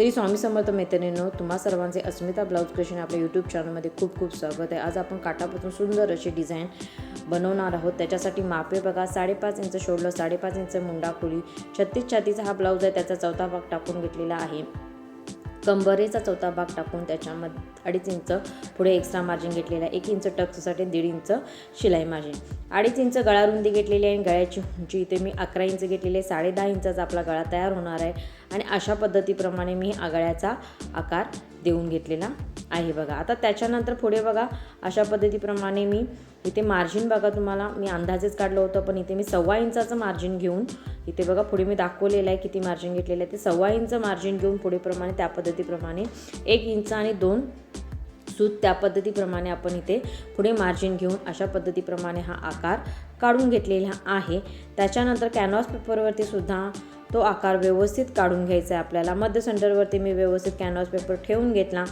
श्री स्वामी समर्थ मैत्रिणींनो तुम्हा सर्वांचे अस्मिता ब्लाऊज क्रिएशन आपल्या यूट्यूब चॅनलमध्ये खूप खूप स्वागत आहे. आज आपण काटापासून सुंदर अशी डिझाईन बनवणार आहोत. त्याच्यासाठी मापे बघा साडेपाच इंच शोडलं साडेपाच इंच मुंडा खोली छत्तीस छातीचा हा ब्लाऊज आहे. त्याचा चौथा भाग टाकून घेतलेला आहे. कंबरेचा चौथा भाग टाकून त्याच्यामध्ये अडीच इंच पुढे एक्स्ट्रा मार्जिन घेतलेला आहे. एक इंच टक्ससाठी दीड इंच शिलाई मार्जिन अडीच इंच गळा रुंदी घेतलेली आहे आणि गळ्याची उंची इथे मी अकरा इंच घेतलेली आहे. साडे दहा इंचाचा आपला गळा तयार होणार आहे. आणि अशा पद्धतीप्रमाणे मी आगळ्याचा आकार देऊन घेतलेला आहे बघा. आता त्याच्यानंतर पुढे बघा अशा पद्धतीप्रमाणे मी इथे मार्जिन बघा तुम्हाला. मी अंदाजेच काढलं होतं पण इथे मी सव्वा इंचाचं मार्जिन घेऊन इथे बघा पुढे मी दाखवलेलं आहे किती मार्जिन घेतलेलं आहे. ते सव्वा इंच मार्जिन घेऊन पुढेप्रमाणे त्या पद्धतीप्रमाणे एक इंच आणि दोन सूत त्या पद्धतीप्रमाणे आपण इथे पुढे मार्जिन घेऊन अशा पद्धतीप्रमाणे हा आकार काढून घेतलेला आहे. त्याच्यानंतर कॅनव्हास पेपरवरती सुद्धा तो आकार व्यवस्थित काढून घ्यायचा आहे आपल्याला. मध्य सेंटरवरती मी व्यवस्थित कॅनव्हास पेपर ठेवून घेतला.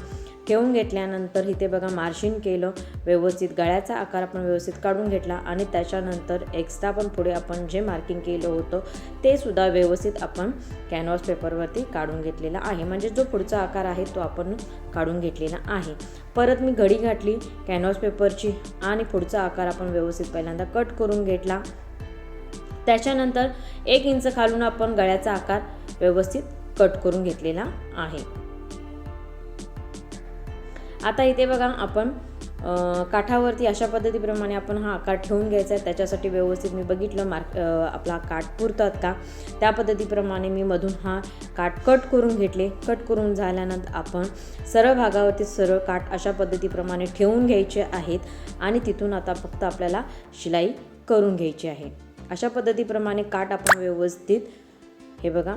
ठेवून घेतल्यानंतर इथे बघा मार्शिन केलं. व्यवस्थित गळ्याचा आकार आपण व्यवस्थित काढून घेतला आणि त्याच्यानंतर एक्स्ट्रा पण पुढे आपण जे मार्किंग केलं होतं ते सुद्धा व्यवस्थित आपण कॅनव्हास पेपरवरती काढून घेतलेला आहे. म्हणजे जो पुढचा आकार आहे तो आपण काढून घेतलेला आहे. परत मी घडी घातली. कॅनव्हास पेपरची आणि पुढचा आकार आपण व्यवस्थित पहिल्यांदा कट करून घेतला. त्याच्यानंतर एक इंच खालून आपण गळ्याचा आकार व्यवस्थित कट करून घेतलेला आहे. आता इथे बघा आपण काठावरती अशा पद्धतीप्रमाणे आपण हा आकार ठेवून घ्यायचा आहे. त्याच्यासाठी व्यवस्थित मी बघितलं मार्क आपला काठ पुरतात का? त्या पद्धतीप्रमाणे मी मधून हा काठ कट करून घेतले. कट करून झाल्यानंतर आपण सरळ भागावरती सरळ काठ अशा पद्धतीप्रमाणे ठेवून घ्यायचे आहेत आणि तिथून आता फक्त आपल्याला शिलाई करून घ्यायची आहे. अशा पद्धतीप्रमाणे काठ आपण व्यवस्थित हे बघा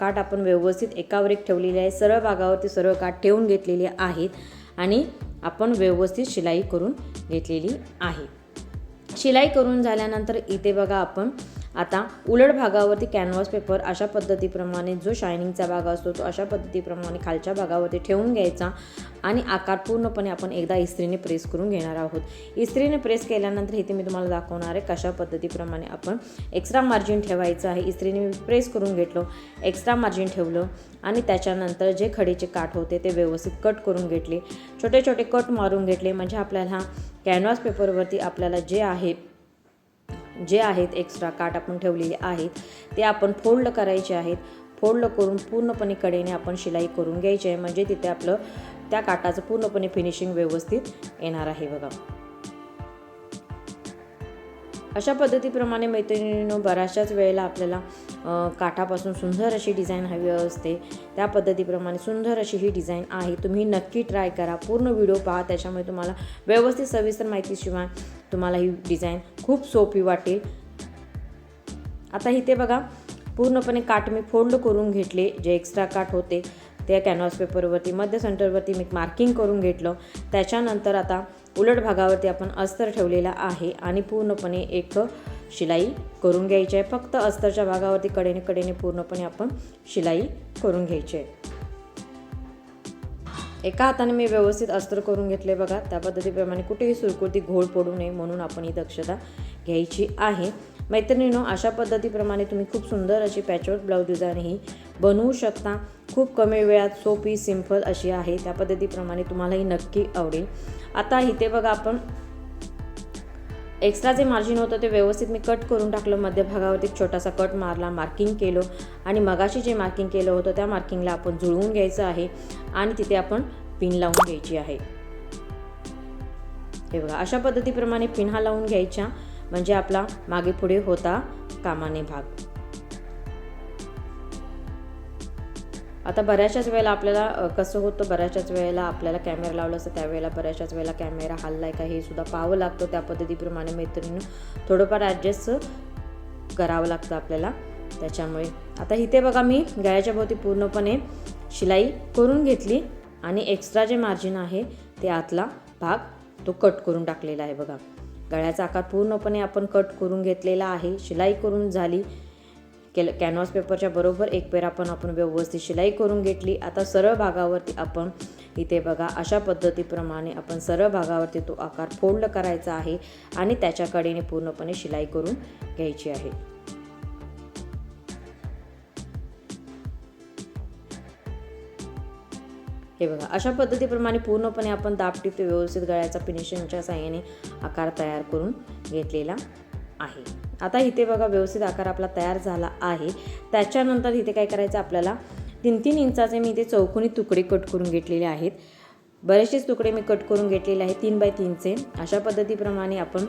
काठ आपण व्यवस्थित एकावर एक ठेवलेली आहे. सरळ भागावरती सरळ काठ ठेवून घेतलेली आहेत आणि आपण व्यवस्थित शिलाई करून घेतलेली आहे. शिलाई करून झाल्यानंतर इथे बघा आपण आता उलट भागावरती कॅनव्हास पेपर अशा पद्धतीप्रमाणे जो शायनिंगचा भाग असतो तो अशा पद्धतीप्रमाणे खालच्या भागावरती ठेवून घ्यायचा आणि आकार पूर्णपणे आपण एकदा इस्त्रीने प्रेस करून घेणार आहोत. इस्त्रीने प्रेस केल्यानंतर इथे मी तुम्हाला दाखवणार आहे कशा पद्धतीप्रमाणे आपण एक्स्ट्रा मार्जिन ठेवायचं आहे. इस्त्रीने मी प्रेस करून घेतलो एक्स्ट्रा मार्जिन ठेवलं आणि त्याच्यानंतर जे खडीचे काठ होते ते व्यवस्थित कट करून घेतले. छोटे छोटे कट मारून घेतले. म्हणजे आपल्याला कॅनव्हास पेपरवरती आपल्याला जे आहे जे आहेत एक्स्ट्रा काट आपण ठेवलेले आहेत ते आपण फोल्ड करायचे आहेत. फोल्ड करून पूर्णपणे कडेने आपण शिलाई करून घ्यायची आहे. म्हणजे तिथे आपलं त्या काटाचं पूर्णपणे फिनिशिंग व्यवस्थित येणार आहे बघा. अशा पद्धतीप्रमाणे मैत्रिणीनं बऱ्याचशाच वेळेला आपल्याला काठापासून सुंदर अशी डिझाईन हवी असते. त्या पद्धतीप्रमाणे सुंदर अशी ही डिझाईन आहे. तुम्ही नक्की ट्राय करा. पूर्ण व्हिडिओ पहा. त्याच्यामुळे तुम्हाला व्यवस्थित सविस्तर माहितीशिवाय तुम्हाला ही डिझाईन खूप सोपी वाटेल. आता इथे बघा पूर्णपणे काठ मी फोल्ड करून घेतले जे एक्स्ट्रा काठ होते त्या कॅनव्हास पेपरवरती मध्य सेंटरवरती मी मार्किंग करून घेतलं. त्याच्यानंतर आता उलट भागावरती आपण अस्तर ठेवलेला आहे आणि पूर्णपणे एक शिलाई करून घ्यायची आहे. फक्त अस्तरच्या भागावरती कडेने कडेने पूर्णपणे आपण शिलाई करून घ्यायची आहे. एका हाताने मी व्यवस्थित अस्त्र करून घेतले बघा. त्या पद्धतीप्रमाणे कुठेही सुरकुती घोळ पडू नये म्हणून आपण ही दक्षता घ्यायची आहे. मैत्रिणीनो अशा पद्धतीप्रमाणे तुम्ही खूप सुंदर अशी पॅचवर्क ब्लाऊज डिझाईन ही बनवू शकता. खूप कमी वेळात सोपी सिंपल अशी आहे. त्या पद्धतीप्रमाणे तुम्हालाही नक्की आवडेल. आता इथे बघा आपण एक्स्ट्रा जे मार्जिन होतं ते व्यवस्थित मी कट करून टाकलं. मध्यभागावरती एक छोटासा कट मारला मार्किंग केलं. आणि मगाशी जे मार्किंग केलं होतं त्या मार्किंगला आपण जुळवून घ्यायचं आहे. आणि तिथे आपण पिन लावून घ्यायची आहे. हे बघा अशा पद्धतीप्रमाणे पिन हा लावून घ्यायच्या. म्हणजे आपला मागे पुढे होता कामाने भाग. आता बऱ्याचशाच वेळेला आपल्याला कसं होतं बऱ्याचशाच वेळेला आपल्याला कॅमेरा लावला असतं त्यावेळेला बऱ्याचशाच वेळेला कॅमेरा हल्ला आहे का हे सुद्धा पाहावं लागतं. त्या पद्धतीप्रमाणे मैत्रिणीनं थोडंफार ॲडजस्ट करावं लागतं आपल्याला. त्याच्यामुळे आता इथे बघा मी गळ्याच्या भोवती पूर्णपणे शिलाई करून घेतली आणि एक्स्ट्रा जे मार्जिन आहे ते आतला भाग तो कट करून टाकलेला आहे बघा. गळ्याचा आकार पूर्णपणे आपण कट करून घेतलेला आहे शिलाई करून झाली. केलं कॅनव्हास पेपरच्या बरोबर एक पेर आपण आपण व्यवस्थित शिलाई करून घेतली. आता सरळ भागावरती आपण इथे बघा अशा पद्धतीप्रमाणे आपण सरळ भागावरती तो आकार फोल्ड करायचा आहे आणि त्याच्याकडेने पूर्णपणे शिलाई करून घ्यायची आहे. हे बघा अशा पद्धतीप्रमाणे पूर्णपणे आपण दाबटीप व्यवस्थित गळ्याचा फिनिशिंगच्या साह्याने आकार तयार करून घेतलेला आहे. आता इथे बघा व्यवस्थित आकार आपला तयार झाला आहे. त्याच्यानंतर इथे काय करायचं आपल्याला? तीन तीन इंचाचे मी इथे चौकोनी तुकडे कट करून घेतलेले आहेत. बरेचसेच तुकडे मी कट करून घेतलेले आहेत तीन बाय तीनचे. अशा पद्धतीप्रमाणे आपण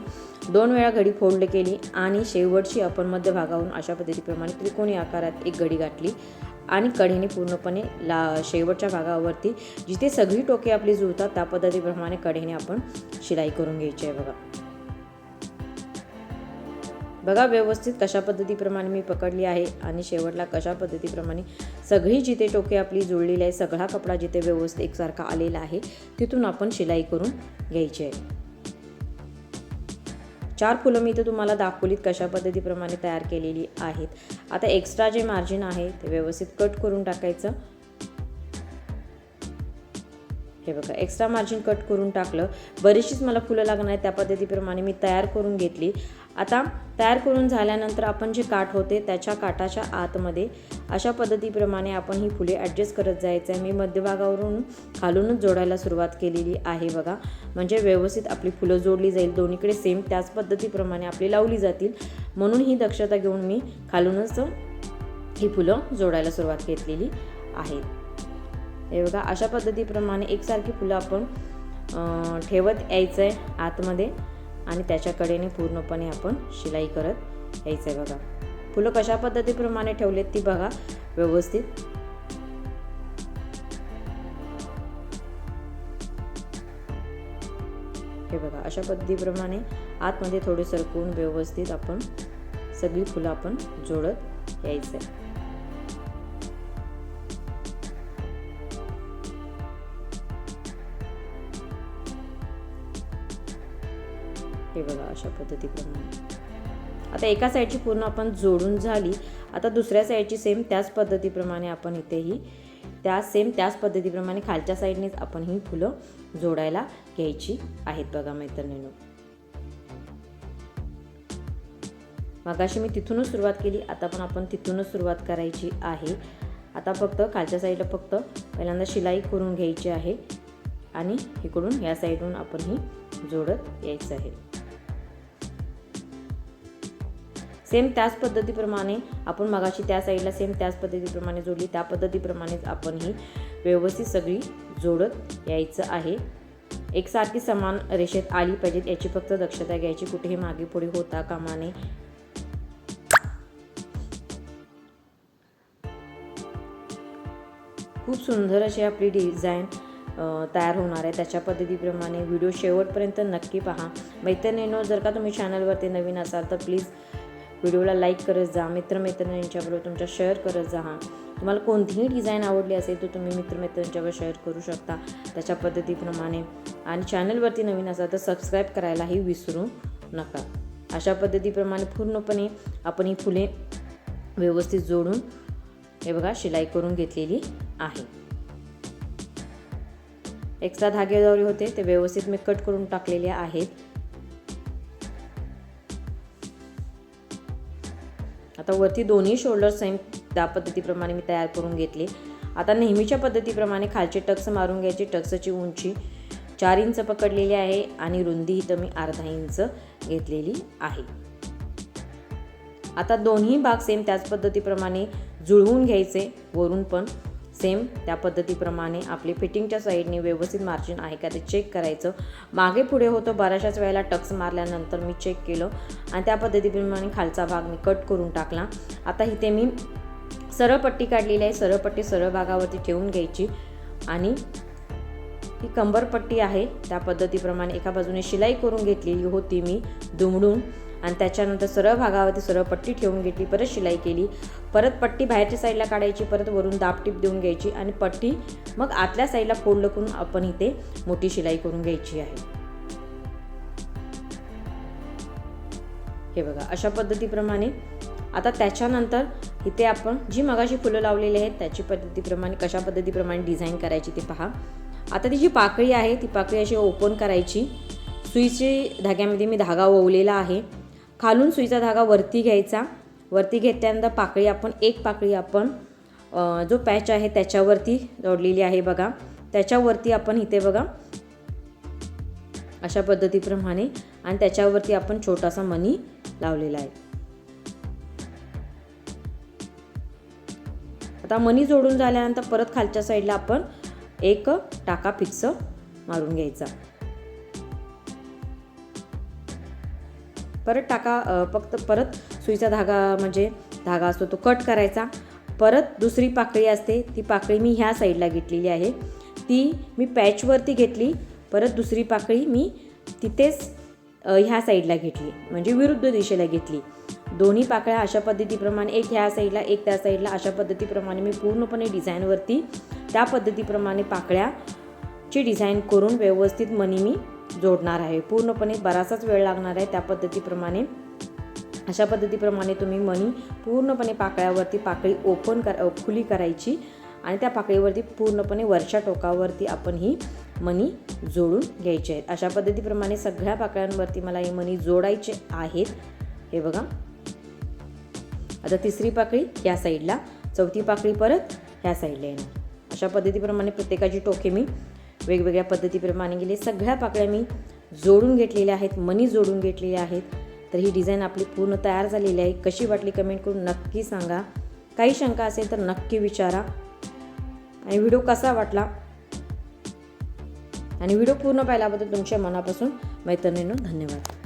दोन वेळा घडी फोल्ड केली आणि शेवटची आपण मध्यभागावरून अशा पद्धतीप्रमाणे त्रिकोणी आकारात एक घडी गाठली आणि कढीने पूर्णपणे ला शेवटच्या भागावरती जिथे सगळी टोके आपली जुळतात त्या पद्धतीप्रमाणे कढीने आपण शिलाई करून घ्यायची आहे बघा. बघा व्यवस्थित कशा पद्धतीप्रमाणे मी पकडली आहे आणि शेवटला कशा पद्धतीप्रमाणे सगळी जिथे टोके आपली जुळलेली आहे सगळा कपडा जिथे व्यवस्थित एकसारखा आलेला आहे तिथून आपण शिलाई करून घ्यायची आहे. चार फुलं मी इथं तुम्हाला दाखवलीत कशा पद्धतीप्रमाणे तयार केलेली आहेत. आता एक्स्ट्रा जे मार्जिन आहे ते व्यवस्थित कट करून टाकायचं. हे बघा एक्स्ट्रा मार्जिन कट करून टाकलं. बरीचशीच मला फुलं लागणार आहेत त्या पद्धतीप्रमाणे मी तयार करून घेतली. आता तयार करून झाल्यानंतर आपण जे काठ होते त्याच्या काठाच्या आतमध्ये अशा पद्धतीप्रमाणे आपण ही फुले ॲडजस्ट करत जायचं आहे. मी मध्यभागावरून खालूनच जोडायला सुरुवात केलेली आहे बघा. म्हणजे व्यवस्थित आपली फुलं जोडली जाईल. दोन्हीकडे सेम त्याच पद्धतीप्रमाणे आपली लावली जातील. म्हणून ही दक्षता घेऊन मी खालूनच ही फुलं जोडायला सुरुवात केलेली आहे. हे बघा अशा पद्धतीप्रमाणे एकसारखी फुलं आपण ठेवत यायचं आहे आतमध्ये आणि त्याच्याकडेने पूर्णपणे आपण शिलाई करत यायचं आहे बघा. फुलं कशा पद्धतीप्रमाणे ठेवलेत ती बघा व्यवस्थित. हे बघा अशा पद्धतीप्रमाणे आतमध्ये थोडे सरकवून व्यवस्थित आपण सगळी फुलं आपण जोडत यायचं आहे हे बघा अशा पद्धतीप्रमाणे. आता एका साईडची पूर्ण आपण जोडून झाली. आता दुसऱ्या साईडची सेम त्याच पद्धतीप्रमाणे आपण इथेही त्या सेम त्याच पद्धतीप्रमाणे खालच्या साईडनेच आपण ही फुलं जोडायला घ्यायची आहेत बघा मैत्रिणींनो. मगाशी मी तिथूनच सुरुवात केली आता पण आपण तिथूनच सुरुवात करायची आहे. आता फक्त खालच्या साईडला फक्त पहिल्यांदा शिलाई करून घ्यायची आहे आणि इकडून या साईडून आपण ही जोडत यायचं आहे. सेम त्याच पद्धतीप्रमाणे आपण मगाशी त्या साईडला सेम त्याच पद्धतीप्रमाणे जोडली. त्या पद्धतीप्रमाणेच आपण ही व्यवस्थित सगळी जोडत यायचं आहे. एकसारखी समान रेषेत आली पाहिजेत याची फक्त दक्षता घ्यायची. कुठेही मागे पुढे होता कामाने खूप सुंदर अशी आपली डिझाईन तयार होणार आहे. त्याच्या पद्धतीप्रमाणे व्हिडिओ शेवटपर्यंत नक्की पहा. मैत्रिणींनो जर का तुम्ही चॅनलवरती नवीन असाल तर प्लीज व्हिडिओला लाईक करत जा मित्रमैत्रिणींच्याबरोबर तुमच्या शेअर करत जा. तुम्हाला कोणतीही डिझाईन आवडली असेल तर तुम्ही मित्रमैत्रिणींच्यावर शेअर करू शकता. त्याच्या पद्धतीप्रमाणे आणि चॅनलवरती नवीन असाल तर सबस्क्राईब करायलाही विसरू नका. अशा पद्धतीप्रमाणे पूर्णपणे आपण ही फुले व्यवस्थित जोडून हे बघा शिलाई करून घेतलेली आहे. एक्स्ट्रा धागेदोरे होते ते व्यवस्थित मी कट करून टाकलेले आहेत. आता वरती दोन्ही शोल्डर सेम त्या पद्धतीप्रमाणे मी तयार करून घेतले. आता नेहमीच्या पद्धतीप्रमाणे खालचे टक्स मारून घ्यायचे. टक्सची उंची चार इंच पकडलेली आहे आणि रुंदी इथं मी अर्धा इंच घेतलेली आहे. आता दोन्ही भाग सेम त्याच पद्धतीप्रमाणे जुळवून घ्यायचे. वरून पण सेम त्या पद्धतीप्रमाणे आपली फिटिंगच्या साईडने व्यवस्थित मार्जिन आहे का ते चेक करायचं. मागे पुढे होतं बऱ्याचशाच वेळेला टक्स मारल्यानंतर मी चेक केलं आणि त्या पद्धतीप्रमाणे खालचा भाग मी कट करून टाकला. आता इथे मी सरळ पट्टी काढलेली आहे सरळ पट्टी सरळ भागावरती ठेवून घ्यायची आणि ही कंबरपट्टी आहे. त्या पद्धतीप्रमाणे एका बाजूने शिलाई करून घेतलेली होती मी दुमडून. आणि त्याच्यानंतर सरळ भागावरती सरळ पट्टी ठेवून घेतली परत शिलाई केली. परत पट्टी बाहेरच्या साईडला काढायची परत वरून दाबटीप देऊन घ्यायची आणि पट्टी मग आतल्या साईडला फोल्ड करून आपण इथे मोठी शिलाई करून घ्यायची आहे. हे बघा अशा पद्धतीप्रमाणे. आता त्याच्यानंतर इथे आपण जी मगाशी फुलं लावलेली आहेत त्याची पद्धतीप्रमाणे कशा पद्धतीप्रमाणे डिझाईन करायची ते पहा. आता ती जी पाकळी आहे ती पाकळी अशी ओपन करायची. सुईची धाग्यामध्ये मी धागा ओवलेला आहे. खालून सुईचा धागा वरती घ्यायचा. वरती घेतल्यानंतर पाकळी आपण एक पाकळी आपण जो पॅच आहे त्याच्यावरती जोडलेली आहे बघा. त्याच्यावरती आपण इथे बघा. अशा पद्धतीप्रमाणे आणि त्याच्यावरती आपण छोटासा मनी लावलेला आहे. आता मनी जोडून झाल्यानंतर परत खालच्या साईडला आपण एक टाका फिक्स मारून घ्यायचा. परत टाका फक्त परत सुईचा धागा म्हणजे धागा असतो तो कट करायचा. परत दुसरी पाकळी असते ती पाकळी मी ह्या साईडला घेतलेली आहे. ती मी पॅचवरती घेतली परत दुसरी पाकळी मी तिथेच ह्या साईडला घेतली म्हणजे विरुद्ध दिशेला घेतली. दोन्ही पाकळ्या अशा पद्धतीप्रमाणे एक ह्या साईडला एक त्या साईडला अशा पद्धतीप्रमाणे मी पूर्णपणे डिझाईनवरती त्या पद्धतीप्रमाणे पाकळ्याची डिझाईन करून व्यवस्थित मनी मी जोडणार आहे. पूर्णपणे बराचसाच वेळ लागणार आहे त्या पद्धतीप्रमाणे. अशा पद्धतीप्रमाणे तुम्ही मणी पूर्णपणे पाकळ्यावरती पाकळी ओपन कर खुली करायची आणि त्या पाकळीवरती पूर्णपणे वरच्या टोकावरती आपण ही मणी जोडून घ्यायची आहेत अशा पद्धतीप्रमाणे सगळ्या पाकळ्यांवरती मला ही मणी जोडायचे आहेत. हे बघा. आता तिसरी पाकळी या साईडला चौथी पाकळी परत ह्या साईडला येणार. अशा पद्धतीप्रमाणे प्रत्येकाची टोके मी वेगवेगळ्या पद्धतीप्रमाणे गेले. सगळ्या पाकळ्या मी जोडून घेतलेल्या आहेत मनी जोडून घेतलेल्या आहेत. तर ही डिझाईन आपली पूर्ण तयार झालेली आहे. कशी वाटली कमेंट करून नक्की सांगा. काही शंका असेल तर नक्की विचारा. आणि व्हिडिओ कसा वाटला? आणि व्हिडिओ पूर्ण पाहिल्याबद्दल तुमच्या मनापासून मैत्रिणींनो धन्यवाद.